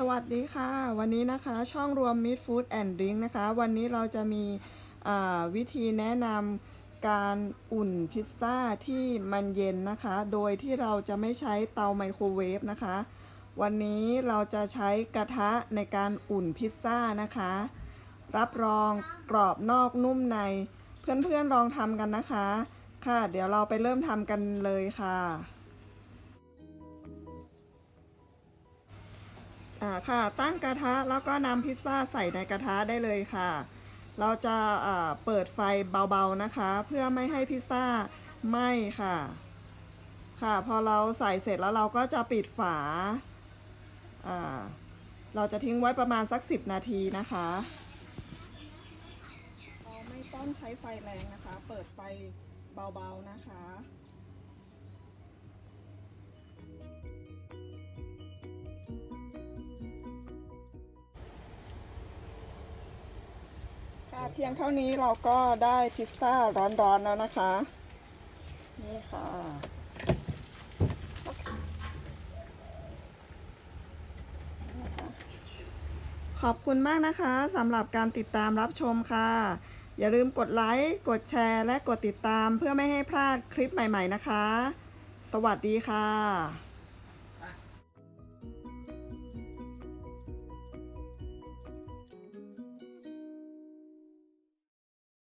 สวัสดีค่ะ วันนี้นะคะช่องรวม Meat Food and Drink นะคะ วันนี้เราจะมีวิธีแนะนำการอุ่นพิซซ่าที่มันเย็นนะคะ โดยที่เราจะไม่ใช้เตาไมโครเวฟนะคะ วันนี้เราจะใช้กระทะในการอุ่นพิซซ่านะคะ รับรองกรอบนอกนุ่มใน เพื่อนๆลองทำกันนะคะ ค่ะ เดี๋ยวเราไปเริ่มทำกันเลยค่ะ ค่ะตั้งกระทะแล้วก็นำพิซซ่าใส่ในกระทะได้เลยค่ะ เราจะอ่าเปิดไฟเบาๆนะคะ เพื่อไม่ให้พิซซ่าไหม้ค่ะ ค่ะพอเราใส่เสร็จแล้วเราก็จะปิดฝาอ่าเราจะทิ้งไว้ประมาณสัก 10 นาทีนะคะเราไม่ต้องใช้ไฟแรงนะคะ เปิดไฟเบาๆนะคะ เพียงเท่านี้เราก็ได้พิซซ่าร้อนๆแล้วนะคะ นี่ค่ะ ขอบคุณมากนะคะสำหรับการติดตามรับชมค่ะ อย่าลืมกดไลค์ กดแชร์ และกดติดตามเพื่อไม่ให้พลาดคลิปใหม่ๆนะคะ สวัสดีค่ะ